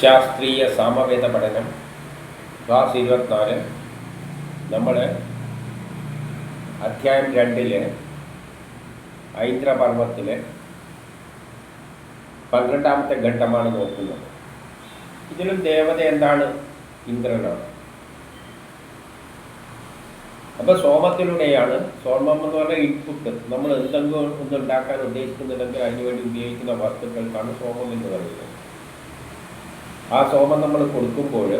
ശാസ്ത്രീയ സാമവേദ പഠനം ക്ലാസ് ഇരുപത്തിനാല്. നമ്മൾ അധ്യായം രണ്ടിൽ ഐന്ദ്രപർവത്തിലെ പന്ത്രണ്ടാമത്തെ ഘട്ടമാണ് നോക്കുന്നത്. ഇതിലും ദേവത എന്താണ്? ഇന്ദ്രനാണ്. അപ്പൊ സോമത്തിലൂടെയാണ് സോമം എന്ന് പറഞ്ഞാൽ ഇൻപുട്ട്. നമ്മൾ എന്തെങ്കിലും ഒന്നുണ്ടാക്കാൻ ഉദ്ദേശിക്കുന്നുണ്ടെങ്കിൽ അതിനുവേണ്ടി ഉപയോഗിക്കുന്ന വസ്തുക്കൾക്കാണ് സോമം എന്ന് പറയുന്നത്. ആ സോമം നമ്മൾ കൊടുക്കുമ്പോൾ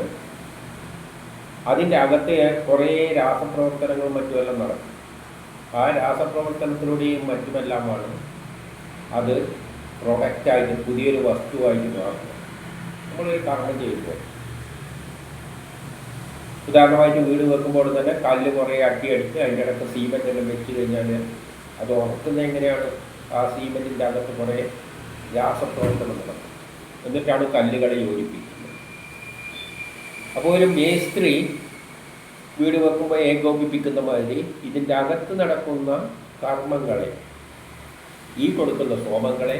അതിന്റെ അകത്ത് കുറേ രാസപ്രവർത്തനങ്ങളും മറ്റുമെല്ലാം നടക്കും. ആ രാസപ്രവർത്തനത്തിലൂടെയും മറ്റുമെല്ലാമാണ് അത് പ്രൊഡക്റ്റായിട്ട് പുതിയൊരു വസ്തുവായിട്ട് മാറുന്നത്. നമ്മളൊരു കർമ്മം ചെയ്യുമ്പോൾ. ഉദാഹരണമായിട്ട് വീട് വെക്കുമ്പോൾ തന്നെ കല്ല് കുറേ അട്ടിയെടുത്ത് അതിന്റെ അടുത്ത് സീമെന്റ് എല്ലാം വെച്ച് കഴിഞ്ഞാൽ അത് ഉറക്കുന്നത് എങ്ങനെയാണ്? ആ സീമെന്റിന്റെ അകത്ത് കുറേ രാസപ്രവർത്തനം നടക്കും. എന്നിട്ടാണ് കല്ലുകളെ യോജിപ്പിക്കുന്നത്. അപ്പോൾ ഒരു മേസ്ത്രി വീട് വെക്കുമ്പോൾ ഏകോപിപ്പിക്കുന്ന മാതിരി ഇതിന്റെ അകത്ത് നടക്കുന്ന കർമ്മങ്ങളെ ഈ കൊടുക്കുന്ന സോമങ്ങളെ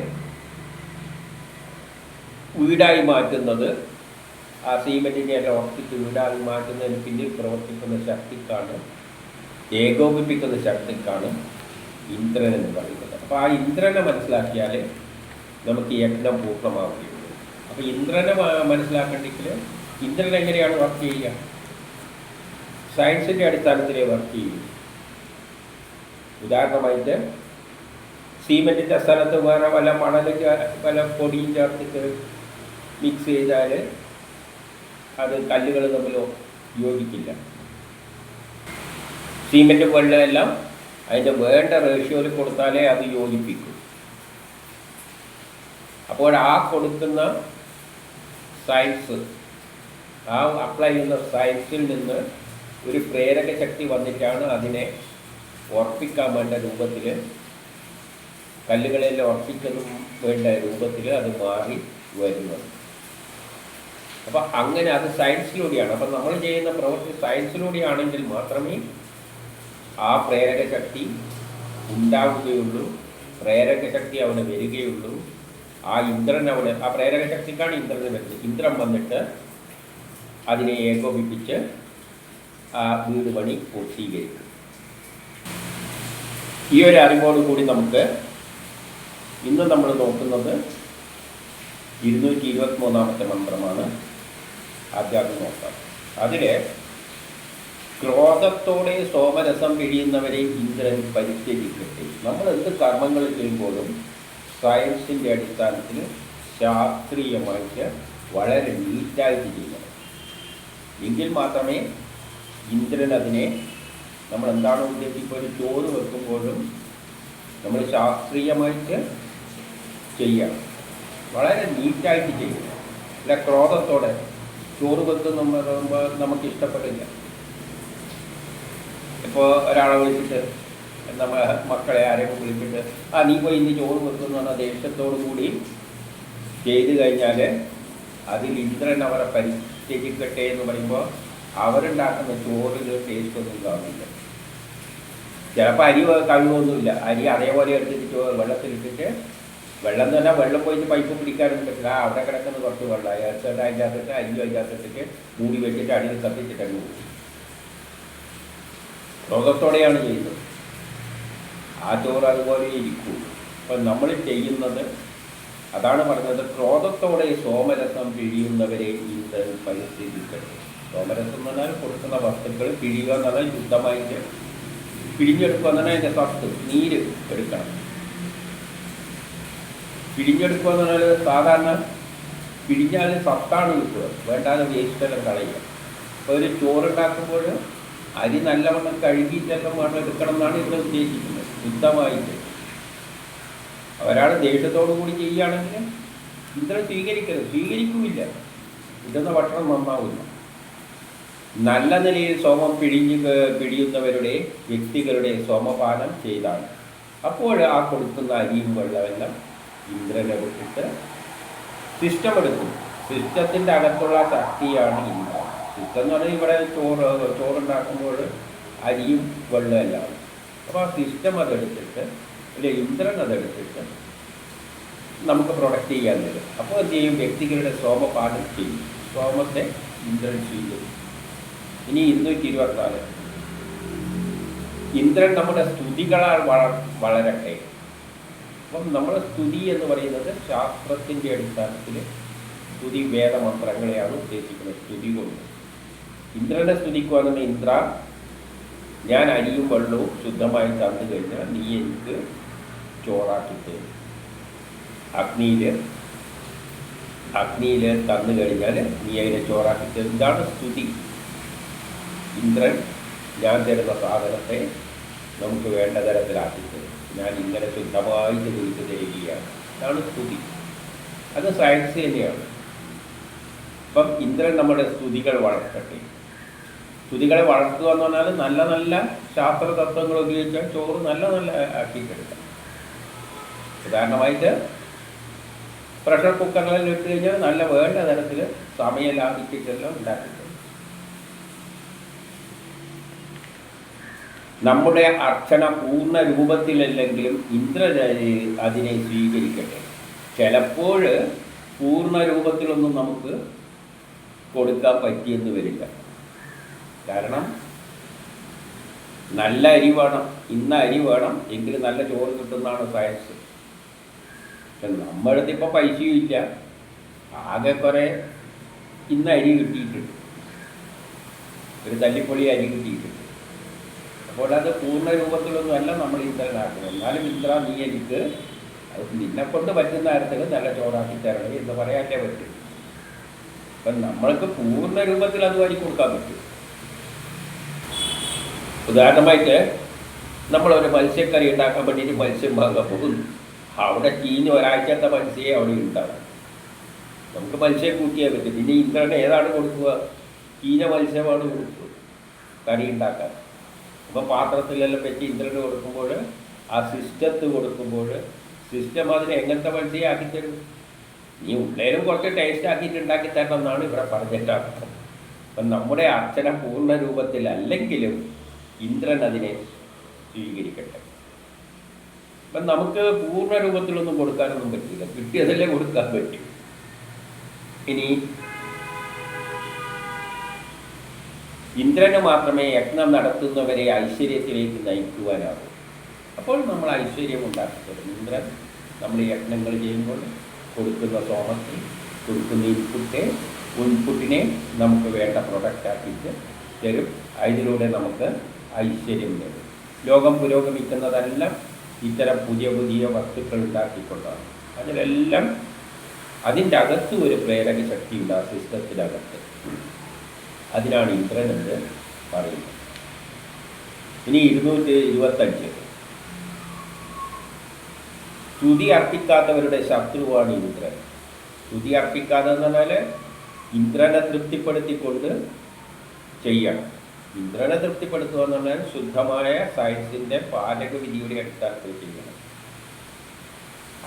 വീടായി മാറ്റുന്നത് ആ സീമെന്റിനെ എല്ലാം ഉറപ്പിച്ച് വീടായി മാറ്റുന്നതിന് പിന്നിൽ പ്രവർത്തിക്കുന്ന ശക്തിക്കാണ് ഏകോപിപ്പിക്കുന്ന ശക്തിക്കാണ് ഇന്ദ്രൻ എന്ന് പറയുന്നത്. അപ്പോൾ ആ ഇന്ദ്രനെ മനസ്സിലാക്കിയാൽ നമുക്ക് യജ്ഞം പൂർണമാവുകയുള്ളൂ. അപ്പോൾ ഇന്ദ്രനെ മനസ്സിലാക്കണ്ടെങ്കിൽ ഇന്ദ്രൻ എങ്ങനെയാണ് വർക്ക് ചെയ്യുക? സയൻസിന്റെ അടിസ്ഥാനത്തിലേ വർക്ക് ചെയ്യും. ഉദാഹരണമായിട്ട് സീമെന്റിന്റെ സ്ഥലത്ത് വേറെ വല്ല മണലും വല്ല പൊടിയും ചേർത്തിട്ട് മിക്സ് ചെയ്താൽ അത് കല്ലുകൾ തമ്മിൽ യോജിക്കില്ല. സിമെന്റും വെള്ളമെല്ലാം അതിന്റെ വേണ്ട റേഷ്യോയിൽ കൊടുത്താലേ അത് യോജിപ്പിക്കും. അപ്പോൾ ആ കൊടുക്കുന്ന സയൻസ് ആ അപ്ലൈ ചെയ്യുന്ന സയൻസിൽ നിന്ന് ഒരു പ്രേരക ശക്തി വന്നിട്ടാണ് അതിനെ ഉറപ്പിക്കാൻ വേണ്ട രൂപത്തിൽ കല്ലുകളെ ഉറപ്പിക്കുന്നു വേണ്ട രൂപത്തിൽ അത് മാറി വരുന്നത്. അപ്പം അങ്ങനെ അത് സയൻസിലൂടെയാണ് അപ്പം നമ്മൾ ചെയ്യുന്ന പ്രവൃത്തി സയൻസിലൂടെയാണെങ്കിൽ മാത്രമേ ആ പ്രേരക ശക്തി ഉണ്ടാവുകയുള്ളൂ പ്രേരക ശക്തി അവിടെ വരികയുള്ളൂ. ആ ഇന്ദ്രൻ അവിടെ ആ പ്രേരക ശക്തിക്കാണ് ഇന്ദ്രനെ വരുന്നത് ഇന്ദ്രൻ വന്നിട്ട് അതിനെ ഏകോപിപ്പിച്ച് ആ വീട് പണി പൂർത്തീകരിക്കും. ഈ ഒരു അറിവോട് കൂടി നമുക്ക് ഇന്ന് നമ്മൾ നോക്കുന്നത് ഇരുന്നൂറ്റി ഇരുപത്തി മൂന്നാമത്തെ മന്ത്രമാണ്. ആദ്യം നോക്കാം. അതിൽ ക്രോധത്തോടെ സോമരസം പിഴിയുന്നവരെ ഇന്ദ്രൻ പരിത്യജിക്കട്ടെ. നമ്മൾ എന്ത് കർമ്മങ്ങൾ ചെയ്യുമ്പോഴും സയൻസിന്റെ അടിസ്ഥാനത്തിൽ ശാസ്ത്രീയമായിട്ട് വളരെ നീറ്റായിട്ട് ചെയ്യണം എങ്കിൽ മാത്രമേ ഇന്ദ്രൻ അതിനെ നമ്മൾ എന്താണ് ഉദ്ദേശിക്കുക? ഒരു ചോറ് വെക്കുമ്പോഴും നമ്മൾ ശാസ്ത്രീയമായിട്ട് ചെയ്യണം. വളരെ നീറ്റായിട്ട് ചെയ്യണം. അല്ല ക്രോധത്തോടെ ചോറ് വെക്കുന്ന നമുക്ക് ഇഷ്ടപ്പെടില്ല. ഇപ്പോൾ ഒരാളെ വിളിച്ചിട്ട് നമ്മ മക്കളെ ആരെങ്കിലും വിളിച്ചിട്ട് ആ നീ പോയി ഇന്ന് ചോറ് വെക്കുന്ന ദേഷ്യത്തോടു കൂടി ചെയ്തു കഴിഞ്ഞാൽ അതിൽ ഇന്ദ്രൻ അവരെ പരിത്യജിക്കട്ടെ എന്ന് പറയുമ്പോൾ അവരുണ്ടാക്കുന്ന ചോറിൽ ടേസ്റ്റ് ഒന്നും കാണില്ല ചിലപ്പോൾ അരി കഴിവൊന്നുമില്ല അരി അതേപോലെ എടുത്തിട്ട് ചോറ് വെള്ളത്തിലിട്ടിട്ട് വെള്ളം തന്നെ വെള്ളം പോയിട്ട് പൈപ്പ് പിടിക്കാനും പറ്റില്ല. അവിടെ കിടക്കുന്ന കുറച്ച് വെള്ളം ഏർച്ചട്ട് അതിന്റെ അരി അതിന്റെ അകത്തിട്ട് മൂടി വെച്ചിട്ട് അടിയിൽ കത്തിച്ചിട്ട് പോകും. ലോകത്തോടെയാണ് ചെയ്യുന്നത്. ആ ചോറ് അതുപോലെ ഇരിക്കൂ. അപ്പം നമ്മൾ ചെയ്യുന്നത് അതാണ് പറഞ്ഞത് ക്രോധത്തോടെ സോമരസം പിഴിയുന്നവരെ ഇത് പരിസ്ഥിതിക്കട്ടെ സോമരസം എന്ന് പറഞ്ഞാൽ കൊടുക്കുന്ന വസ്തുക്കൾ പിഴിയുക എന്നാൽ ശുദ്ധമായിട്ട് പിഴിഞ്ഞെടുക്കുക എന്നാൽ അതിന്റെ സത്ത് നീര് എടുക്കണം. പിഴിഞ്ഞെടുക്കുക എന്ന് പറഞ്ഞാൽ സാധാരണ പിഴിഞ്ഞാൽ സത്താണ് കിട്ടുക. വേണ്ടാതെ വേസ്റ്റെല്ലാം കളയുക. അപ്പോൾ ഒരു ചോറുണ്ടാക്കുമ്പോൾ അരി നല്ലവണ്ണം കഴുകിയിട്ടെല്ലാം വേണം എടുക്കണം എന്നാണ് ഇവിടെ ഉദ്ദേശിക്കുന്നത്. ശുദ്ധമായിട്ട് ഒരാൾ ദേഷ്യത്തോടു കൂടി ചെയ്യുകയാണെങ്കിൽ ഇന്ദ്രൻ സ്വീകരിക്കരുത്. സ്വീകരിക്കുമില്ല. ഇടുന്ന ഭക്ഷണം നന്നാവില്ല നല്ല നിലയിൽ സോമം പിഴിഞ്ഞ് പിഴിയുന്നവരുടെ വ്യക്തികളുടെ സോമപാനം ചെയ്താണ്. അപ്പോൾ ആ കൊടുക്കുന്ന അരിയും വെള്ളമെല്ലാം ഇന്ദ്രനെ വിട്ടിട്ട് സിസ്റ്റം എടുക്കും സിസ്റ്റത്തിന്റെ അകത്തുള്ള ശക്തിയാണ് ഇന്ദ്രൻ. സിസ്റ്റം എന്ന് പറഞ്ഞാൽ ഇവിടെ ചോറ് ചോറുണ്ടാക്കുമ്പോൾ അരിയും വെള്ളമെല്ലാം. അപ്പോൾ ആ സിസ്റ്റം അതെടുത്തിട്ട് അല്ലെ യന്ത്രം അതെടുത്തിട്ട് നമുക്ക് പ്രൊഡക്റ്റ് ചെയ്യാൻ വരും അപ്പോൾ എന്ത് ചെയ്യും? വ്യക്തികളുടെ സോമപാഠം ചെയ്യും. സോമത്തെ ഇന്ദ്രൻ സ്വീകരിക്കും. ഇനി ഇരുന്നൂറ്റി ഇരുപത്തിനാല്. ഇന്ദ്രൻ നമ്മുടെ സ്തുതികളാൽ വള വളരട്ടെ. അപ്പം നമ്മുടെ സ്തുതി എന്ന് പറയുന്നത് ശാസ്ത്രത്തിന്റെ അടിസ്ഥാനത്തിൽ സ്തുതി വേദമന്ത്രങ്ങളെയാണ് ഉദ്ദേശിക്കുന്നത്. സ്തുതി കൊണ്ട്. ഇന്ദ്രനെ സ്തുതിക്കുകയാണെങ്കിൽ ഇന്ദ്ര ഞാൻ അരിയും വെള്ളവും ശുദ്ധമായി തന്നു കഴിഞ്ഞാൽ നീ എനിക്ക് ചോറാക്കി തരും അഗ്നിയിൽ അഗ്നിയിൽ തന്നു കഴിഞ്ഞാൽ നീ അതിനെ ചോറാക്കി തരും ഇതാണ് സ്തുതി. ഇന്ദ്രൻ ഞാൻ തരുന്ന സാധനത്തെ നമുക്ക് വേണ്ട തരത്തിലാക്കി തരും. ഞാൻ ഇങ്ങനെ ശുദ്ധമായി നിനക്ക് തരികയാണ്. ഇതാണ് സ്തുതി. അത് സയൻസ് തന്നെയാണ്. അപ്പം ഇന്ദ്രൻ നമ്മുടെ സ്തുതികൾ വളർത്തട്ടെ. സ്തുതികളെ വളർത്തുക എന്ന് പറഞ്ഞാൽ നല്ല നല്ല ശാസ്ത്ര തത്വങ്ങൾ ഉപയോഗിച്ചാൽ ചോറ് നല്ല നല്ല ആക്കിയിട്ടെടുക്കാം ഉദാഹരണമായിട്ട് പ്രഷർ കുക്കറിലെല്ലാം ഇട്ട് കഴിഞ്ഞാൽ നല്ല വേണ്ട തരത്തിൽ സമയം ലാഭിച്ചിട്ടെല്ലാം ഉണ്ടാക്കിയിട്ടുണ്ട്. നമ്മുടെ അർച്ചന പൂർണ രൂപത്തിലല്ലെങ്കിലും ഇന്ദ്രൻ അതിനെ സ്വീകരിക്കട്ടെ. ചിലപ്പോൾ പൂർണ രൂപത്തിലൊന്നും നമുക്ക് കൊടുക്കാൻ പറ്റിയെന്ന് വരില്ല. കാരണം നല്ല അരി വേണം ഇന്ന അരി വേണം എങ്കിൽ നല്ല ചോറ് കിട്ടുന്നതാണ് സയൻസ് പക്ഷെ നമ്മളടുത്ത് ഇപ്പോൾ പൈസയും ഇല്ല. ആകെ കുറേ ഇന്ന് അരി കിട്ടിയിട്ടുണ്ട്. ഒരു തല്ലിപ്പൊളി അരി കിട്ടിയിട്ടുണ്ട്. അപ്പോൾ അത് പൂർണ രൂപത്തിലൊന്നും അല്ല നമ്മൾ ഇന്ദ്രനാക്കുന്നത് എന്നാലും ഇന്ദ്ര നീ എനിക്ക് അത് നിന്നെ കൊണ്ട് പറ്റുന്ന തരത്തിൽ നല്ല ചോറാക്കി തരണം എന്ന് പറയാനേ പറ്റും. അപ്പം നമ്മൾക്ക് പൂർണ രൂപത്തിൽ അത് വരി കൊടുക്കാൻ പറ്റും. ഉദാഹരണമായിട്ട് നമ്മൾ ഒരു മത്സ്യക്കറി ഉണ്ടാക്കാൻ വേണ്ടിയിട്ട് മത്സ്യം വാങ്ങാൻ പോകുന്നു. അവിടെ ചീഞ്ഞ് ഒരാഴ്ചത്തെ മത്സ്യമേ അവിടെ ഉണ്ടാവും നമുക്ക് മത്സ്യം കൂട്ടിയാൽ പറ്റും. പിന്നെ ഇന്ദ്രന് ഏതാണ് കൊടുക്കുക? ചീഞ്ഞ മത്സ്യമാണ് കൊടുക്കുക. കറി ഉണ്ടാക്കാൻ. അപ്പോൾ പാത്രത്തിലെല്ലാം വെച്ച് ഇന്ദ്രന് കൊടുക്കുമ്പോൾ ആ സിസ്റ്റത്ത് കൊടുക്കുമ്പോൾ സിസ്റ്റം അതിന് എങ്ങനത്തെ മത്സ്യം ആക്കി തരും നീ ഉള്ളേലും കുറച്ച് ടേസ്റ്റ് ആക്കിയിട്ട് ഉണ്ടാക്കി തരണം എന്നാണ് ഇവിടെ പറഞ്ഞിട്ട് അർത്ഥം അപ്പം നമ്മുടെ അർച്ചന പൂർണ രൂപത്തിലല്ലെങ്കിലും ഇന്ദ്രൻ അതിനെ സ്വീകരിക്കട്ടെ. അപ്പം നമുക്ക് പൂർണ രൂപത്തിലൊന്നും കൊടുക്കാനൊന്നും പറ്റില്ല. കിട്ടിയതല്ലേ കൊടുക്കാൻ പറ്റും. ഇനി ഇന്ദ്രന് മാത്രമേ യജ്ഞം നടത്തുന്നവരെ ഐശ്വര്യത്തിലേക്ക് നയിക്കുവാനാവൂ. അപ്പോൾ നമ്മൾ ഐശ്വര്യം ഉണ്ടാക്കിത്തരും ഇന്ദ്രൻ നമ്മൾ യജ്ഞങ്ങൾ ചെയ്യുമ്പോൾ കൊടുക്കുന്ന സോമത്തിൽ കൊടുക്കുന്ന ഇൻപുട്ട് ഇൻപുട്ടിനെ നമുക്ക് വേണ്ട പ്രൊഡക്റ്റ് ആക്കിയിട്ട് തരും. അതിലൂടെ നമുക്ക് ഐശ്വര്യം നേടും ലോകം പുരോഗമിക്കുന്നതെല്ലാം ഇത്തരം പുതിയ പുതിയ വസ്തുക്കൾ ഉണ്ടാക്കിക്കൊണ്ടാണ്. അതിലെല്ലാം അതിന്റെ അകത്ത് ഒരു പ്രേരക ശക്തി ഉണ്ട് ആ സിസ്റ്റത്തിനകത്ത്. അതിനാണ് ഇന്ദ്രൻ എന്ന് പറയുന്നത്. ഇനി ഇരുന്നൂറ്റി ഇരുപത്തഞ്ച്. സ്തുതി അർപ്പിക്കാത്തവരുടെ ശത്രുവാണ് ഇന്ദ്രൻ. സ്തുതി അർപ്പിക്കാതെ എന്ന് പറഞ്ഞാൽ ഇന്ദ്രനെ തൃപ്തിപ്പെടുത്തിക്കൊണ്ട് ചെയ്യണം. ഇന്ദ്രനെ തൃപ്തിപ്പെടുത്തുക എന്നുള്ളത് ശുദ്ധമായ സയൻസിന്റെ പാചക വിധിയുടെ അടിസ്ഥാനത്തിൽ ചെയ്യണം.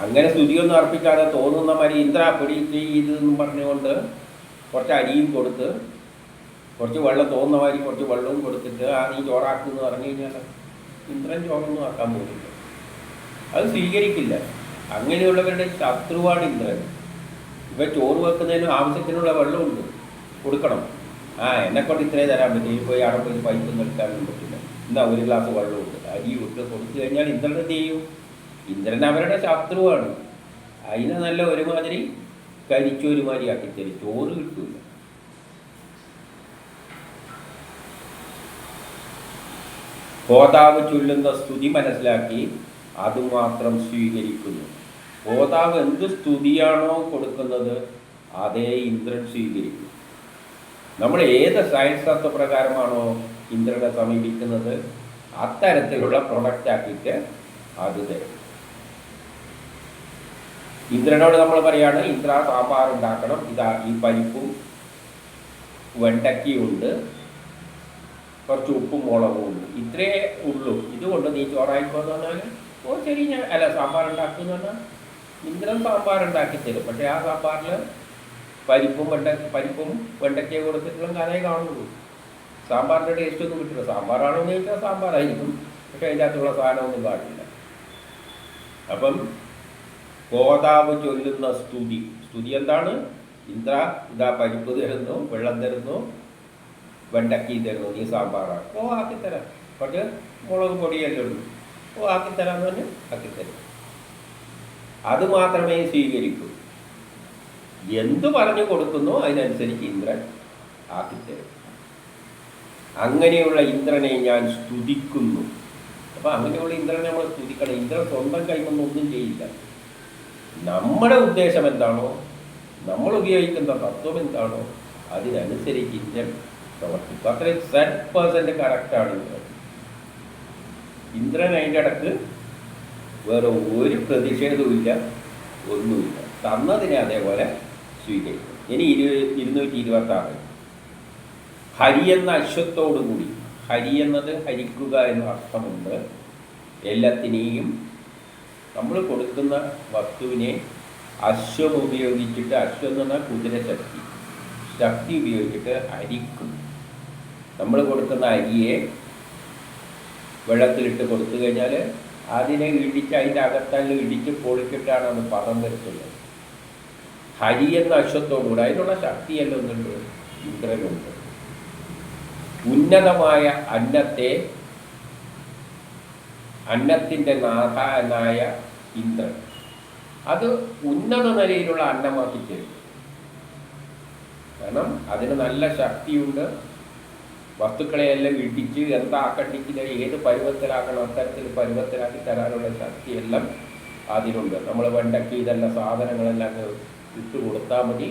അങ്ങനെ സ്തുതിയൊന്നും അർപ്പിക്കാതെ തോന്നുന്ന മാതിരി ഇന്ദ്ര പിടി ചെയ്തെന്നും പറഞ്ഞുകൊണ്ട് കുറച്ച് അരിയും കൊടുത്ത് കുറച്ച് വെള്ളം തോന്നുന്ന മാതിരി കുറച്ച് വെള്ളവും കൊടുത്തിട്ട് ആ നീ ചോറാക്കുമെന്ന് പറഞ്ഞു കഴിഞ്ഞാൽ ഇന്ദ്രൻ ചോറൊന്നും ആക്കാൻ പോകുന്നില്ല. അത് സ്വീകരിക്കില്ല. അങ്ങനെയുള്ളവരുടെ ശത്രുവാണ് ഇന്ദ്രൻ. ഇവ ചോറ് വെക്കുന്നതിന് ആവശ്യത്തിനുള്ള വെള്ളമുണ്ട്. കൊടുക്കണം. ആ എന്നെക്കൊണ്ട് ഇത്രേ തരാൻ പറ്റും. ഇനി പോയി അവിടെ പോയി പൈപ്പ് നിർത്താനൊന്നും പറ്റില്ല. എന്താ ഒരു ഗ്ലാസ് വെള്ളമുണ്ട് അരി വിട്ട് കൊടുത്തു കഴിഞ്ഞാൽ ഇന്ദ്രൻ എന്ത് ചെയ്യും? ഇന്ദ്രൻ അവരുടെ ശത്രുവാണ്. അതിനെ നല്ല ഒരുമാതിരി കരിച്ചൊരുമാതിരി ആക്കിത്തരും ചോറ് കിട്ടൂല. ഹോതാവ് ചൊല്ലുന്ന സ്തുതി മനസ്സിലാക്കി അതുമാത്രം സ്വീകരിക്കുന്നു. ഹോതാവ് എന്ത് സ്തുതിയാണോ കൊടുക്കുന്നത് അതേ ഇന്ദ്രൻ സ്വീകരിക്കും. നമ്മൾ ഏത് സയൻസ് തത്വപ്രകാരമാണോ ഇന്ദ്രനെ സമീപിക്കുന്നത് അത്തരത്തിലുള്ള പ്രൊഡക്റ്റ് ആക്കിയിട്ട് അത് തരും. ഇന്ദ്രനോട് നമ്മൾ പറയാണ് ഇന്ദ്ര സാമ്പാർ ഉണ്ടാക്കണം. ഇതാ ഈ പരിപ്പും വെണ്ടക്കിയുണ്ട് കുറച്ച് ഉപ്പും മുളകും ഉണ്ട്. ഇത്രേ ഉള്ളൂ. ഇതുകൊണ്ട് നീ ചോറായിക്കോന്ന് പറഞ്ഞാൽ ഓ ശരി ഞാൻ അല്ല സാമ്പാർ ഉണ്ടാക്കുമെന്ന് പറഞ്ഞാൽ ഇന്ദ്രൻ സാമ്പാർ ഉണ്ടാക്കി തരും പക്ഷേ ആ സാമ്പാറിൽ പരിപ്പും വെണ്ട പരിപ്പും വെണ്ടയ്ക്കയും കൊടുത്തിട്ടുള്ള കഥയെ കാണുള്ളൂ. സാമ്പാറിന്റെ ടേസ്റ്റ് ഒന്നും കിട്ടില്ല. സാമ്പാറാണോ എന്ന് ചോദിച്ചാൽ സാമ്പാറായിരിക്കും പക്ഷെ അതിന്റെ അകത്തുള്ള സാധനമൊന്നും കാണില്ല അപ്പം കോതാവ് ചൊല്ലുന്ന സ്തുതി. സ്തുതി എന്താണ്? ഇന്ദ്ര ഇതാ പരിപ്പ് തരുന്നു വെള്ളം തരുന്നു വെണ്ടക്കി തരുന്നു. നീ സാമ്പാറാണ്. ഓ ആക്കിത്തരാം. പക്ഷേ മുളക് പൊടിയല്ലേ ഉള്ളൂ ഓ ആക്കിത്തരാന്ന് പറഞ്ഞ് ആക്കിത്തരും. അത് മാത്രമേ സ്വീകരിക്കൂ. എന്തു പറഞ്ഞു കൊടുക്കുന്നോ അതിനനുസരിച്ച് ഇന്ദ്രൻ ആക്കിത്തരും അങ്ങനെയുള്ള ഇന്ദ്രനെ ഞാൻ സ്തുതിക്കുന്നു. അപ്പൊ അങ്ങനെയുള്ള ഇന്ദ്രനെ നമ്മൾ സ്തുതിക്കണം. ഇന്ദ്രൻ സ്വന്തം കൈകൊണ്ടൊന്നും ഒന്നും ചെയ്യില്ല. നമ്മുടെ ഉദ്ദേശം എന്താണോ നമ്മൾ ഉപയോഗിക്കുന്ന തത്വം എന്താണോ അതിനനുസരിച്ച് ഇന്ദ്രൻ പ്രവർത്തിക്കും. അത്രയും സെറ്റ് പേഴ്സന്റ് കറക്റ്റാണ് ഇന്ദ്രൻ. ഇന്ദ്രൻ അതിന്റെ ഇടയ്ക്ക് വേറെ ഒരു പ്രതിഷേധവും ഇല്ല ഒന്നുമില്ല. തന്നതിനെ അതേപോലെ സ്വീകരിക്കും. ഇനി ഇരു ഇരുന്നൂറ്റി ഇരുപത്തി ആറ് ഹരി എന്ന അശ്വത്തോടുകൂടി ഹരി എന്നത് ഹരിക്കുക എന്ന അർത്ഥമുണ്ട്. എല്ലാത്തിനെയും നമ്മൾ കൊടുക്കുന്ന വസ്തുവിനെ അശ്വം ഉപയോഗിച്ചിട്ട് അശ്വം എന്ന് പറഞ്ഞാൽ കുതിരശക്തി ശക്തി. ഉപയോഗിച്ചിട്ട് അരിക്കും നമ്മൾ കൊടുക്കുന്ന അരിയെ വെള്ളത്തിലിട്ട് കൊടുത്തു കഴിഞ്ഞാൽ അതിനെ ഇടിച്ച് അതിന്റെ അകത്തല്ല ഇടിച്ച് പൊളിച്ചിട്ടാണ് അത് പദം വരുത്തുന്നത് ഹരി എന്ന അശ്വത്തോടുകൂടെ അതിനുള്ള ശക്തിയല്ല ഒന്നുണ്ട് ഇന്ദ്രനുണ്ട് ഉന്നതമായ അന്നത്തെ അന്നത്തിന്റെ നാഥാനായ ഇന്ദ്രൻ. അത് ഉന്നത നിലയിലുള്ള അന്നമാക്കി തരും കാരണം അതിന് നല്ല ശക്തിയുണ്ട്. വസ്തുക്കളെയെല്ലാം ഇടിച്ച് എന്താക്കണ്ടിച്ചില്ല ഏത് പരുവത്തിലാക്കണം അത്തരത്തിൽ പരുവത്തിലാക്കി തരാനുള്ള ശക്തിയെല്ലാം അതിനുണ്ട്. നമ്മൾ വെണ്ടയ്ക്ക് ഇതെല്ലാം സാധനങ്ങളെല്ലാം ഇട്ട് കൊടുത്താൽ മതി.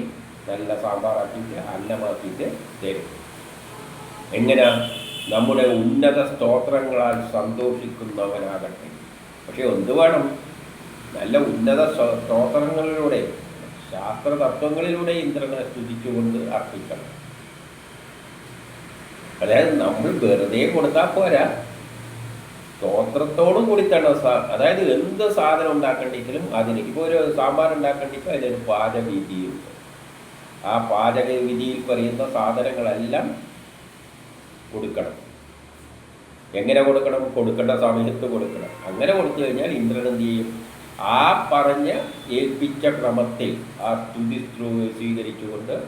നല്ല സാമ്പാറാക്കിയിട്ട് അന്നമാക്കിയിട്ട് തരും എങ്ങനെ? നമ്മുടെ ഉന്നത സ്തോത്രങ്ങളാൽ സന്തോഷിക്കുന്നവനാകട്ടെ. പക്ഷെ എന്ത് വേണം? നല്ല ഉന്നത സ്തോത്രങ്ങളിലൂടെ ശാസ്ത്ര തത്വങ്ങളിലൂടെ ഇന്ദ്രനെ സ്തുതിച്ചുകൊണ്ട് അർപ്പിക്കണം. അതായത് നമ്മൾ വെറുതെ കൊടുത്താൽ പോരാ. സ്തോത്രത്തോടും കൂടി തന്നെ സാ- അതായത് എന്ത് സാധനം ഉണ്ടാക്കണ്ടെങ്കിലും അതിന് ഇപ്പോൾ ഒരു സാമ്പാർ ഉണ്ടാക്കണ്ടെങ്കിൽ അതിനൊരു പാചകവിധിയുണ്ട് ആ പാചകവിധിയിൽ പറയുന്ന സാധനങ്ങളെല്ലാം കൊടുക്കണം. എങ്ങനെ കൊടുക്കണം? കൊടുക്കേണ്ട സമയത്ത് കൊടുക്കണം. അങ്ങനെ കൊടുത്തു കഴിഞ്ഞാൽ ഇന്ദ്രൻ എന്ത് ചെയ്യും? ആ പറഞ്ഞ് ഏൽപ്പിച്ച ക്രമത്തിൽ ആ സ്തുതി സ്വീകരിച്ചുകൊണ്ട്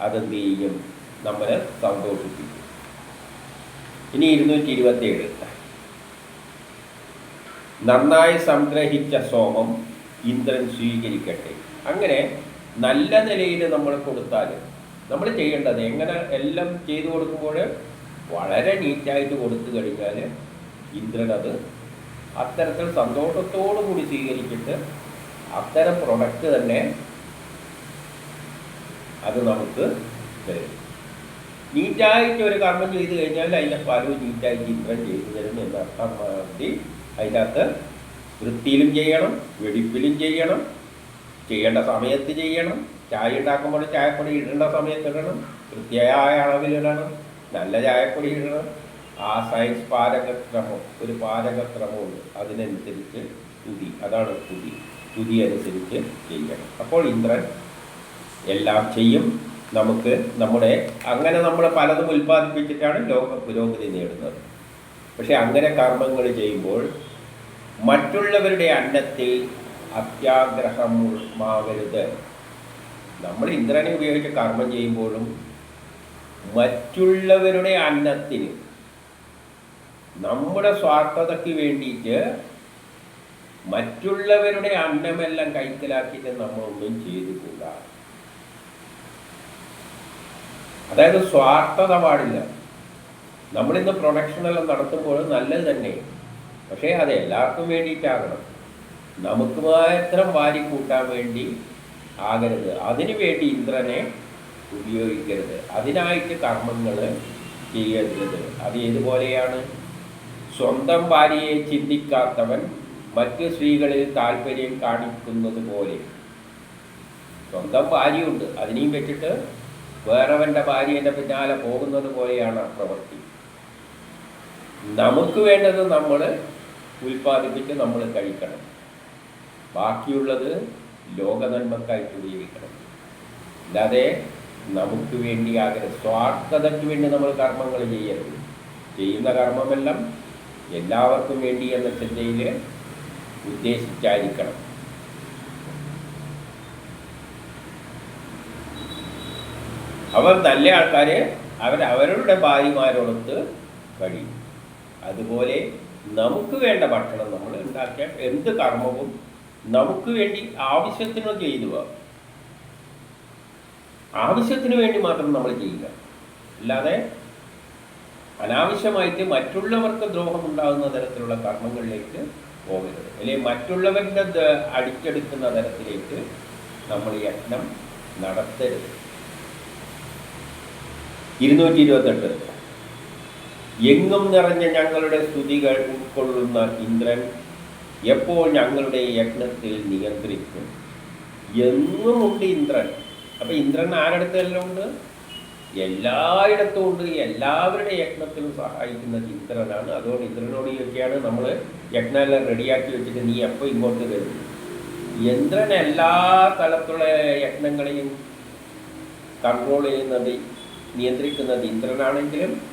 അതെന്ത് ചെയ്യും? നമ്മളെ സന്തോഷിപ്പിക്കും. ഇനി ഇരുന്നൂറ്റി ഇരുപത്തിയേഴ് നന്നായി സംഗ്രഹിച്ച സോമം ഇന്ദ്രൻ സ്വീകരിക്കട്ടെ. അങ്ങനെ നല്ല നിലയിൽ നമ്മൾ കൊടുത്താൽ നമ്മൾ ചെയ്യേണ്ടത് എങ്ങനെ എല്ലാം ചെയ്തു കൊടുക്കുമ്പോൾ വളരെ നീറ്റായിട്ട് കൊടുത്തു കഴിഞ്ഞാൽ ഇന്ദ്രൻ അത് അത്തരത്തിൽ സന്തോഷത്തോടു കൂടി സ്വീകരിച്ചിട്ട് അത്തരം പ്രൊഡക്റ്റ് തന്നെ അത് നമുക്ക് തരും. നീറ്റായിട്ട് ഒരു കർമ്മം ചെയ്തു കഴിഞ്ഞാൽ അതിന്റെ ഫലവും നീറ്റായിട്ട് ഇന്ദ്രൻ ചെയ്തു തരും എന്നർത്ഥം മതി അതിന്റെ വൃത്തിയിലും ചെയ്യണം വെടിപ്പിലും ചെയ്യണം ചെയ്യേണ്ട സമയത്ത് ചെയ്യണം ചായ ഉണ്ടാക്കുമ്പോൾ ചായപ്പൊടി ഇടേണ്ട സമയത്ത് ഇടണം കൃത്യമായ അളവിലിടണം നല്ല ചായപ്പൊടി ഇടണം. ആ സൈസ് പാചകക്രമം ഒരു പാചകക്രമമുണ്ട് അതിനനുസരിച്ച് തുതി അതാണ് തുതി. തുതി അനുസരിച്ച് ചെയ്യണം. അപ്പോൾ ഇന്ദ്രൻ എല്ലാം ചെയ്യും. നമുക്ക് നമ്മുടെ അങ്ങനെ നമ്മൾ പലതും ഉൽപ്പാദിപ്പിച്ചിട്ടാണ് ലോക പുരോഗതി നേടുന്നത്. പക്ഷെ അങ്ങനെ കർമ്മങ്ങൾ ചെയ്യുമ്പോൾ മറ്റുള്ളവരുടെ അന്നത്തിൽ അത്യാഗ്രഹം മാവരുത്. നമ്മൾ ഇന്ദ്രനെ ഉപയോഗിച്ച് കർമ്മം ചെയ്യുമ്പോഴും മറ്റുള്ളവരുടെ അന്നത്തിന് നമ്മുടെ സ്വാർത്ഥതയ്ക്ക് വേണ്ടിയിട്ട് മറ്റുള്ളവരുടെ അന്നമെല്ലാം കൈക്കലാക്കിയിട്ട് നമ്മളൊന്നും ചെയ്തിട്ടില്ല അതായത് സ്വാർത്ഥത പാടില്ല. നമ്മളിന്ന് പ്രൊഡക്ഷനെല്ലാം നടത്തുമ്പോൾ നല്ലത് തന്നെ. പക്ഷേ അത് എല്ലാവർക്കും വേണ്ടിയിട്ടാകണം. നമുക്ക് മാത്രം വാരി കൂട്ടാൻ വേണ്ടി ആകരുത്. അതിനു വേണ്ടി ഇന്ദ്രനെ ഉപയോഗിക്കരുത്. അതിനായിട്ട് കർമ്മങ്ങൾ ചെയ്യരുത്. അത് ഏതുപോലെയാണ്? സ്വന്തം ഭാര്യയെ ചിന്തിക്കാത്തവൻ മറ്റ് സ്ത്രീകളിൽ താല്പര്യം കാണിക്കുന്നത് പോലെ. സ്വന്തം ഭാര്യയുണ്ട്. അതിനെയും വെച്ചിട്ട് വേറവന്റെ ഭാര്യന്റെ പിന്നാലെ പോകുന്നത് പോലെയാണ് പ്രവൃത്തി. നമുക്ക് വേണ്ടത് നമ്മൾ ഉൽപ്പാദിപ്പിച്ച് നമ്മൾ കഴിക്കണം. ബാക്കിയുള്ളത് ലോകനന്മക്കായിട്ട് ഉപയോഗിക്കണം. അല്ലാതെ നമുക്ക് വേണ്ടിയാകരുത് സ്വാർത്ഥതയ്ക്ക് വേണ്ടി നമ്മൾ കർമ്മങ്ങൾ ചെയ്യരുത്. ചെയ്യുന്ന കർമ്മമെല്ലാം എല്ലാവർക്കും വേണ്ടി എന്ന ചിന്തയിൽ ഉദ്ദേശിച്ചായിരിക്കണം. അവർ നല്ല ആൾക്കാരെ അവർ അവരുടെ ഭാര്യമാരോടൊത്ത് കഴിയും. അതുപോലെ നമുക്ക് വേണ്ട ഭക്ഷണം നമ്മൾ ഉണ്ടാക്കിയ എന്ത് കർമ്മവും നമുക്ക് വേണ്ടി ആവശ്യത്തിന് ചെയ്തു ആവശ്യത്തിന് വേണ്ടി മാത്രം നമ്മൾ ചെയ്യുക. അല്ലാതെ അനാവശ്യമായിട്ട് മറ്റുള്ളവർക്ക് ദ്രോഹം ഉണ്ടാകുന്ന തരത്തിലുള്ള കർമ്മങ്ങളിലേക്ക് പോകരുത്. അല്ലെങ്കിൽ മറ്റുള്ളവരുടെ അടിച്ചെടുക്കുന്ന തരത്തിലേക്ക് നമ്മൾ യത്നം നടത്തരുത്. ഇരുന്നൂറ്റി ഇരുപത്തെട്ട്. എങ്ങും നിറഞ്ഞ ഞങ്ങളുടെ സ്തുതികൾ ഉൾക്കൊള്ളുന്ന ഇന്ദ്രൻ എപ്പോൾ ഞങ്ങളുടെ യജ്ഞത്തിൽ നിയന്ത്രിക്കും? എന്നുമുണ്ട് ഇന്ദ്രൻ? അപ്പൊ ഇന്ദ്രൻ ആരടുത്തെല്ലാം ഉണ്ട് എല്ലായിടത്തും ഉണ്ട് എല്ലാവരുടെ യജ്ഞത്തിലും സഹായിക്കുന്നത് ഇന്ദ്രനാണ്. അതുകൊണ്ട് ഇന്ദ്രനോട് ചോദിക്കുകയാണ് നമ്മൾ യജ്ഞമെല്ലാം റെഡിയാക്കി വെച്ചിട്ട് നീ എപ്പോൾ ഇങ്ങോട്ട് വരും? ഇന്ദ്രൻ എല്ലാ തലത്തിലുള്ള യജ്ഞങ്ങളെയും കൺട്രോൾ ചെയ്യുന്നത് നിയന്ത്രിക്കുന്നത് ഇന്ദ്രനാണെങ്കിലും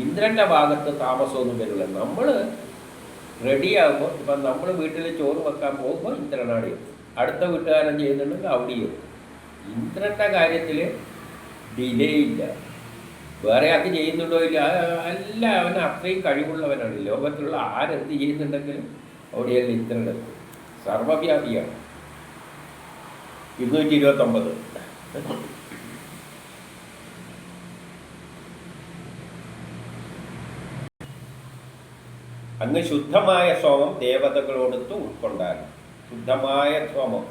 ഇന്ദ്രന്റെ ഭാഗത്ത് താമസമൊന്നും വരില്ല. നമ്മൾ റെഡിയാകുമ്പോൾ ഇപ്പം നമ്മൾ വീട്ടിൽ ചോറ് വെക്കാൻ പോകുമ്പോൾ ഇന്ദ്രനാണ് അടുത്ത വീട്ടുകാരൻ ചെയ്യുന്നുണ്ടെങ്കിൽ അവിടെയും എത്തും ഇന്ദ്രന്റെ കാര്യത്തിൽ ഡിലേ ഇല്ല. വേറെ ആൾക്ക് ചെയ്യുന്നുണ്ടോ ഇല്ല. അല്ല അവൻ അത്രയും കഴിവുള്ളവനാണ്. ലോകത്തിലുള്ള ആരെന്ത് ചെയ്യുന്നുണ്ടെങ്കിലും അവിടെയല്ല ഇന്ദ്രനെത്തും സർവവ്യാപിയാണ്. ഇരുന്നൂറ്റി ഇരുപത്തൊമ്പത്. അങ്ങ് ശുദ്ധമായ സോമം ദേവതകളോടൊത്ത് ഉൾക്കൊണ്ടാൽ ശുദ്ധമായ സോമം.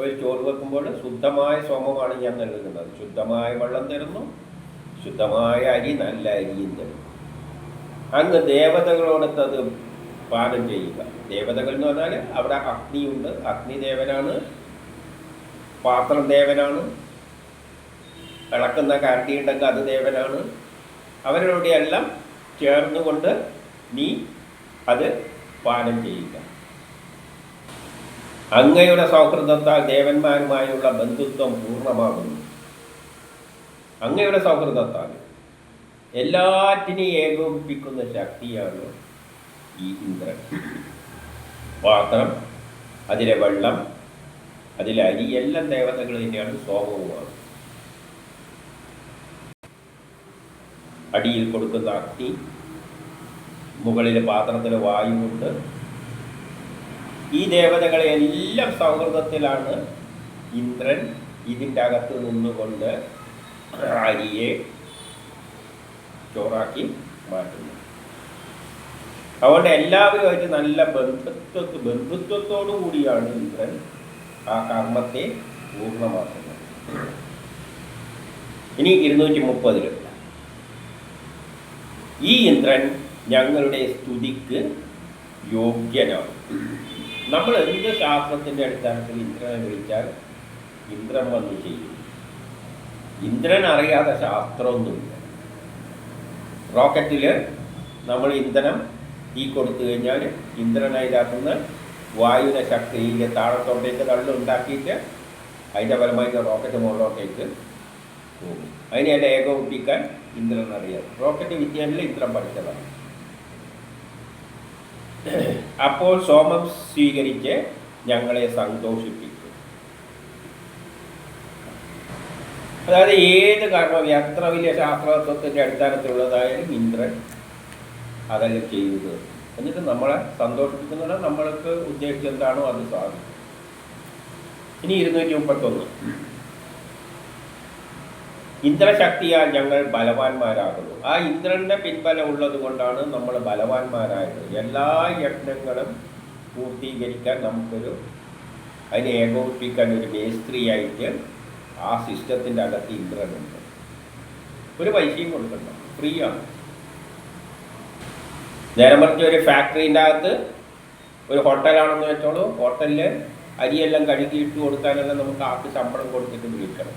ഒരു ചോറ് വെക്കുമ്പോൾ ശുദ്ധമായ സോമമാണ് ഞാൻ നൽകുന്നത്. ശുദ്ധമായ വെള്ളം തരുന്നു ശുദ്ധമായ അരി നല്ല അരിയും തരുന്നു. അങ്ങ് ദേവതകളോടൊത്ത് അത് പാനം ചെയ്യുക. ദേവതകൾ എന്ന് പറഞ്ഞാൽ അവിടെ അഗ്നിയുണ്ട്. അഗ്നിദേവനാണ് പാത്രം ദേവനാണ് ഇളക്കുന്ന കരണ്ടി ഉണ്ടെങ്കിൽ അത് ദേവനാണ്. അവരോടെയെല്ലാം ചേർന്നുകൊണ്ട് നീ അത് പാനം ചെയ്യുക. അങ്ങയുടെ സൗഹൃദത്താൽ ദേവന്മാരുമായുള്ള ബന്ധുത്വം പൂർണമാകുന്നു. അങ്ങയുടെ സൗഹൃദത്താൽ എല്ലാറ്റിനെയും ഏകോപിപ്പിക്കുന്ന ശക്തിയാണ് ഈ ഇന്ദ്രൻ. പാത്രം അതിലെ വെള്ളം അതിലെ അരി എല്ലാം ദേവതകൾ തന്നെയാണ് സോമവുമാണ്. അടിയിൽ കൊടുക്കുന്ന അഗ്നി മുകളിലെ പാത്രത്തിൽ വായുവുണ്ട് ഈ ദേവതകളെ എല്ലാം സൗഹൃദത്തിലാണ് ഇന്ദ്രൻ ഇതിന്റെ അകത്ത് നിന്നുകൊണ്ട് അരിയെ ചോറാക്കി മാറ്റുന്നു അതുകൊണ്ട് എല്ലാവരുമായിട്ട് നല്ല ബന്ധുത്വ ബന്ധുത്വത്തോടു കൂടിയാണ് ഇന്ദ്രൻ ആ കർമ്മത്തെ പൂർണമാക്കുന്നത്. ഇനി ഇരുന്നൂറ്റി മുപ്പതിൽ ഈ ഇന്ദ്രൻ ഞങ്ങളുടെ സ്തുതിക്ക് യോഗ്യനാണ്. നമ്മൾ എന്ത് ശാസ്ത്രത്തിന്റെ അടിസ്ഥാനത്തിൽ ഇന്ദ്രനെ വിളിച്ചാൽ ഇന്ദ്രൻ വന്ന് ചെയ്യും. ഇന്ദ്രൻ അറിയാതെ ശാസ്ത്രമൊന്നുമില്ല. റോക്കറ്റിൽ നമ്മൾ ഇന്ധനം തീ കൊടുത്തു കഴിഞ്ഞാൽ അതിനകത്തുനിന്ന് വായുവിനെ ശക്തിയിലെ താഴത്തോട്ടേക്ക് തള്ളുണ്ടാക്കിയിട്ട് അതിന്റെ ഫലമായിട്ട് റോക്കറ്റ് മുകളിലോട്ടേക്ക് പോകും. അതിനെ ഏകോപിപ്പിക്കാൻ ഇന്ദ്രൻ അറിയാം റോക്കറ്റ് വിജ്ഞാനിൽ ഇന്ദ്രൻ പഠിച്ചതാണ്. അപ്പോൾ സോമം സ്വീകരിച്ച് ഞങ്ങളെ സന്തോഷിപ്പിക്കും. അതായത് ഏത് കർമ്മം എത്ര വലിയ ശാസ്ത്രതത്വത്തിന്റെ അടിസ്ഥാനത്തിലുള്ളതായാലും ഇന്ദ്രൻ അതെല്ലാം ചെയ്യുന്നത് എന്നിട്ട് നമ്മളെ സന്തോഷിപ്പിക്കുന്നുണ്ട്. നമ്മൾക്ക് ഉദ്ദേശിച്ചെന്താണോ അത് സാധിക്കും. ഇനി ഇരുന്നൂറ്റി മുപ്പത്തൊന്ന്. ഇന്ദ്രശക്തിയാൽ ഞങ്ങൾ ബലവാന്മാരാകുന്നു. ആ ഇന്ദ്രന്റെ പിൻബലം ഉള്ളത് കൊണ്ടാണ് നമ്മൾ ബലവാന്മാരായത്. എല്ലാ യജ്ഞങ്ങളും പൂർത്തീകരിക്കാൻ നമുക്കൊരു അതിനെ ഏകോപിപ്പിക്കാൻ ഒരു മേസ്ത്രിയായിട്ട് ആ സിസ്റ്റത്തിന്റെ അകത്ത് ഇന്ദ്രനുണ്ട്. ഒരു പൈസയും കൊടുക്കണ്ട. ഫ്രീ ആണ് നേരെ മറിച്ച് ഒരു ഫാക്ടറിന്റെ അകത്ത് ഒരു ഹോട്ടലാണെന്ന് വെച്ചോളൂ. ഹോട്ടലിൽ അരിയെല്ലാം കഴുകി ഇട്ട് കൊടുക്കാനെല്ലാം നമുക്ക് ആർക്ക് ശമ്പളം കൊടുത്തിട്ട് വിളിക്കണം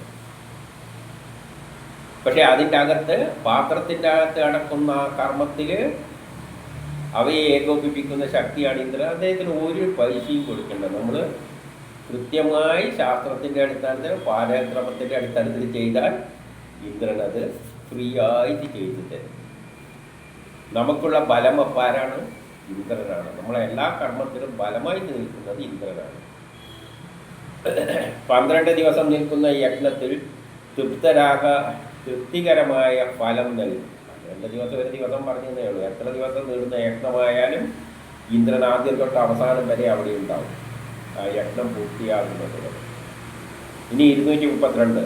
പക്ഷെ അതിന്റെ അകത്ത് പാത്രത്തിന്റെ അകത്ത് അടക്കുന്ന കർമ്മത്തിൽ അവയെ ഏകോപിപ്പിക്കുന്ന ശക്തിയാണ് ഇന്ദ്രൻ. അദ്ദേഹത്തിന് ഒരു പൈസയും കൊടുക്കേണ്ട. നമ്മൾ കൃത്യമായി ശാസ്ത്രത്തിന്റെ അടിസ്ഥാനത്തിൽ പാരക്രമത്തിന്റെ അടിസ്ഥാനത്തിൽ ചെയ്താൽ ഇന്ദ്രൻ അത് ഫ്രീ ആയിട്ട് ചെയ്തു തരും നമുക്കുള്ള ബലം അപ്പാരാണ് ഇന്ദ്രനാണ്. നമ്മളെ എല്ലാ കർമ്മത്തിലും ബലമായി നിൽക്കുന്നത് ഇന്ദ്രനാണ്. പന്ത്രണ്ട് ദിവസം നിൽക്കുന്ന യജ്ഞത്തിൽ തൃപ്തരാക തൃപ്തികരമായ ഫലം നൽകും. രണ്ട് ദിവസം ഒരു ദിവസം പറഞ്ഞതേ ഉള്ളൂ. എത്ര ദിവസം നീളുന്ന യജ്ഞമായാലും ഇന്ദ്രൻ ആദ്യം തൊട്ട് അവസാനം വരെ അവിടെ ഉണ്ടാവും. ആ യജ്ഞം പൂർത്തിയാകുന്നത് ഇനി ഇരുന്നൂറ്റി മുപ്പത്തിരണ്ട്.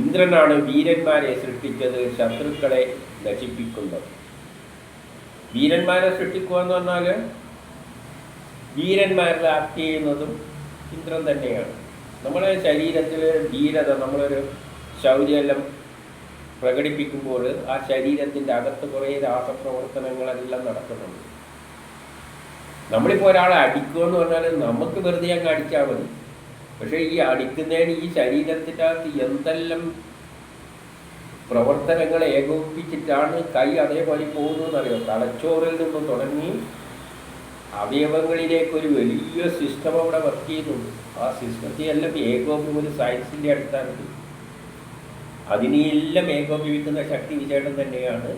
ഇന്ദ്രനാണ് വീരന്മാരെ സൃഷ്ടിച്ചത് ശത്രുക്കളെ നശിപ്പിക്കുന്നത്. വീരന്മാരെ സൃഷ്ടിക്കുക എന്ന് പറഞ്ഞാൽ വീരന്മാരിൽ ആക്ട് ചെയ്യുന്നതും ഇന്ദ്രൻ തന്നെയാണ്. നമ്മുടെ ശരീരത്തിൽ ധീരത നമ്മളൊരു ശൗര്യമെല്ലാം പ്രകടിപ്പിക്കുമ്പോൾ ആ ശരീരത്തിന്റെ അകത്ത് കുറേ രാസപ്രവർത്തനങ്ങളെല്ലാം നടക്കുന്നുണ്ട്. നമ്മളിപ്പോൾ ഒരാളെ അടിക്കുക എന്ന് പറഞ്ഞാൽ നമുക്ക് വെറുതെ അങ്ങ് അടിച്ചാൽ മതി. പക്ഷേ ഈ അടിക്കുന്നതിന് ഈ ശരീരത്തിന്റെ അകത്ത് എന്തെല്ലാം പ്രവർത്തനങ്ങൾ ഏകോപിപ്പിച്ചിട്ടാണ് കൈ അതേപോലെ പോകുന്നതെന്നറിയോ? തലച്ചോറിൽ നിന്ന് തുടങ്ങി അവയവങ്ങളിലേക്ക് ഒരു വലിയ സിസ്റ്റം അവിടെ വർക്ക് ചെയ്യുന്നുണ്ട്. ആ സിസ്റ്റത്തെ എല്ലാം ഏകോപി ഒരു സയൻസിന്റെ അടിസ്ഥാനത്തിൽ അതിനെല്ലാം ഏകോപിപ്പിക്കുന്ന ശക്തി വിചേട്ടൻ തന്നെയാണ്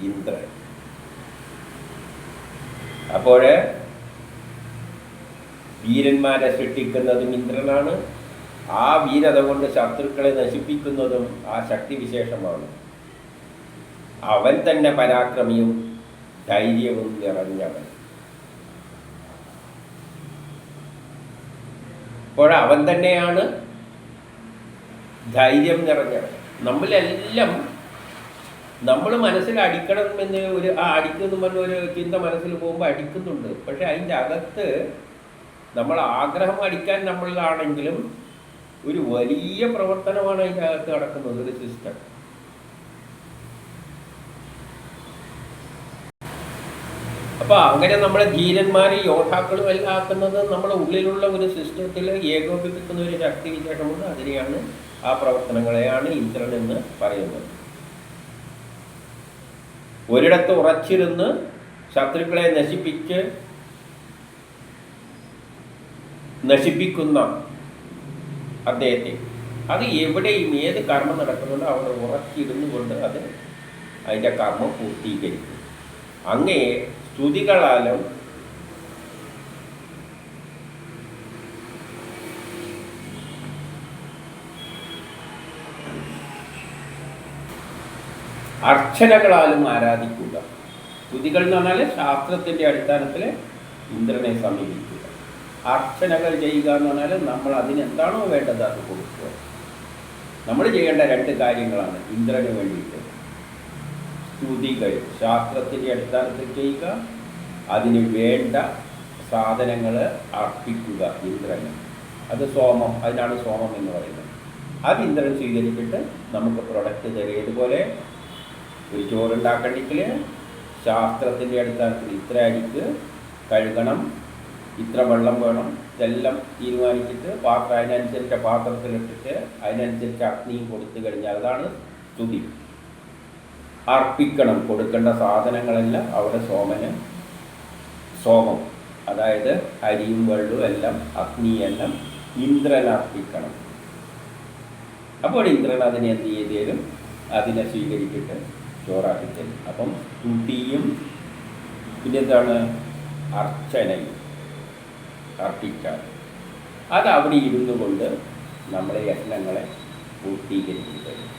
ഇന്ദ്രൻ. അപ്പോൾ വീരന്മാരെ സൃഷ്ടിക്കുന്നതും ഇന്ദ്രനാണ്. ആ വീരത കൊണ്ട് ശത്രുക്കളെ നശിപ്പിക്കുന്നതും ആ ശക്തി വിശേഷമാണ്. അവൻ തന്നെ പരാക്രമിയും ധൈര്യവും നിറഞ്ഞവൻ. അപ്പോൾ അവൻ തന്നെയാണ് ധൈര്യം നിറഞ്ഞവൻ നമ്മളെല്ലാം നമ്മൾ മനസ്സിൽ അടിക്കണം എന്ന് ഒരു ആ അടിക്കുന്നു പറഞ്ഞ ഒരു ചിന്ത മനസ്സിൽ പോകുമ്പോൾ അടിക്കുന്നുണ്ട്. പക്ഷെ അതിന്റെ അകത്ത് നമ്മൾ ആഗ്രഹം അടിക്കാൻ നമ്മളിലാണെങ്കിലും ഒരു വലിയ പ്രവർത്തനമാണ് അതിന്റെ അകത്ത് നടക്കുന്നത് ഒരു സിസ്റ്റം അപ്പൊ അങ്ങനെ നമ്മളെ ധീരന്മാരും യോദ്ധാക്കളും എല്ലാം ആക്കുന്നത് നമ്മുടെ ഉള്ളിലുള്ള ഒരു സിസ്റ്റത്തിൽ ഏകോപിപ്പിക്കുന്ന ഒരു ശക്തി വിശേഷമുണ്ട്. അതിനെയാണ് ആ പ്രവർത്തനങ്ങളെയാണ് ഇന്ദ്രൻ എന്ന് പറയുന്നത്. ഒരിടത്ത് ഉറച്ചിരുന്ന് ശത്രുക്കളെ നശിപ്പിച്ച് നശിപ്പിക്കുന്ന അദ്ദേഹത്തെ. അത് എവിടെയും ഏത് കർമ്മം നടക്കുന്നുണ്ടോ അവിടെ ഉറച്ചിരുന്നു കൊണ്ട് അത് അതിന്റെ കർമ്മം പൂർത്തീകരിക്കും. അങ്ങേ സ്തുതികളാലും അർച്ചനകളാലും ആരാധിക്കുക. സ്തുതികൾ എന്ന് പറഞ്ഞാൽ ശാസ്ത്രത്തിന്റെ അടിസ്ഥാനത്തിൽ ഇന്ദ്രനെ സമീപിക്കുക. അർച്ചനകൾ ചെയ്യുക എന്ന് പറഞ്ഞാൽ നമ്മൾ അതിനെന്താണോ വേണ്ടത് അത് കൊടുക്കുക. നമ്മൾ ചെയ്യേണ്ട രണ്ട് കാര്യങ്ങളാണ് ഇന്ദ്രന് വേണ്ടിയിട്ട്. സ്തുതികൾ ശാസ്ത്രത്തിന്റെ അടിസ്ഥാനത്തിൽ ചെയ്യുക അതിന് വേണ്ട സാധനങ്ങൾ അർപ്പിക്കുക ഇന്ദ്രന്. അത് സോമം അതിനാണ് സോമം എന്ന് പറയുന്നത്. അത് ഇന്ദ്രൻ സ്വീകരിച്ചിട്ട് നമുക്ക് പ്രൊഡക്റ്റ് തരും ഇതുപോലെ ഒരു ചോറുണ്ടാക്കണമെങ്കിൽ ശാസ്ത്രത്തിന്റെ അടിസ്ഥാനത്തിൽ ഇത്ര അരിക്ക് കഴുകണം ഇത്ര വെള്ളം വേണം ഇതെല്ലാം തീരുമാനിച്ചിട്ട് പാത്രം അതിനനുസരിച്ച പാത്രത്തിലിട്ടിട്ട് അതിനനുസരിച്ച് അഗ്നിയും കൊടുത്തു കഴിഞ്ഞാൽ അതാണ് സ്തുതി. അർപ്പിക്കണം കൊടുക്കേണ്ട സാധനങ്ങളെല്ലാം അവിടെ സോമന് സോമം. അതായത് അരിയും വെള്ളവും എല്ലാം അഗ്നിയെല്ലാം ഇന്ദ്രൻ അർപ്പിക്കണം. അപ്പോൾ ഇന്ദ്രൻ അതിനെ എന്ത് ചെയ്തേലും അതിനെ സ്വീകരിച്ചിട്ട് തരും അപ്പം പിന്നെ എന്താണ്? അർച്ചനയും അർപ്പിക്കാൻ അത് അവിടെ ഇരുന്നു കൊണ്ട് നമ്മളെ യജ്ഞങ്ങളെ പൂർത്തീകരിച്ചു തരും